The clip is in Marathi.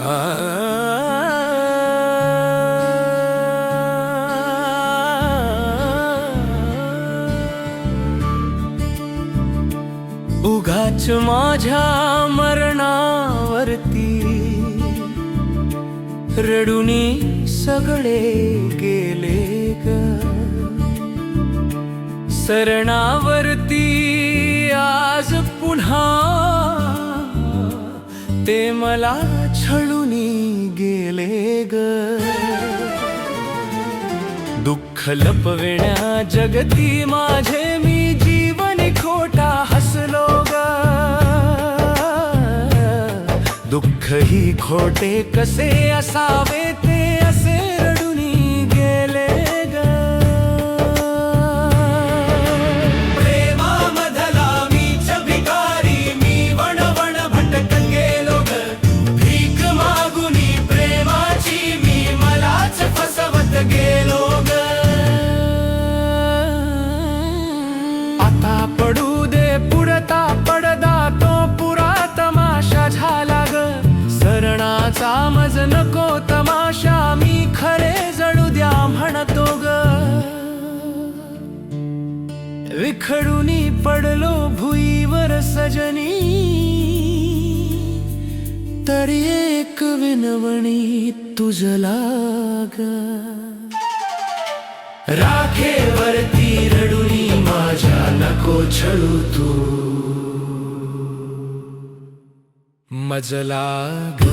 उगाच माझ्या मरणावरती रडुनी सगळे गेले ग. सरणावरती आज पुन्हा ते मला छळून गेले ग. दुःख लपविण्या जगती माझे मी जीवन खोटा हसलो ग. दुःख ही खोटे कसे असावे ते खडूनी पडलो भुईवर सजनी तरी एक विनवणी तुझला ग राखेवरती रडुनी माझ्या नको छळू तू. मजला ग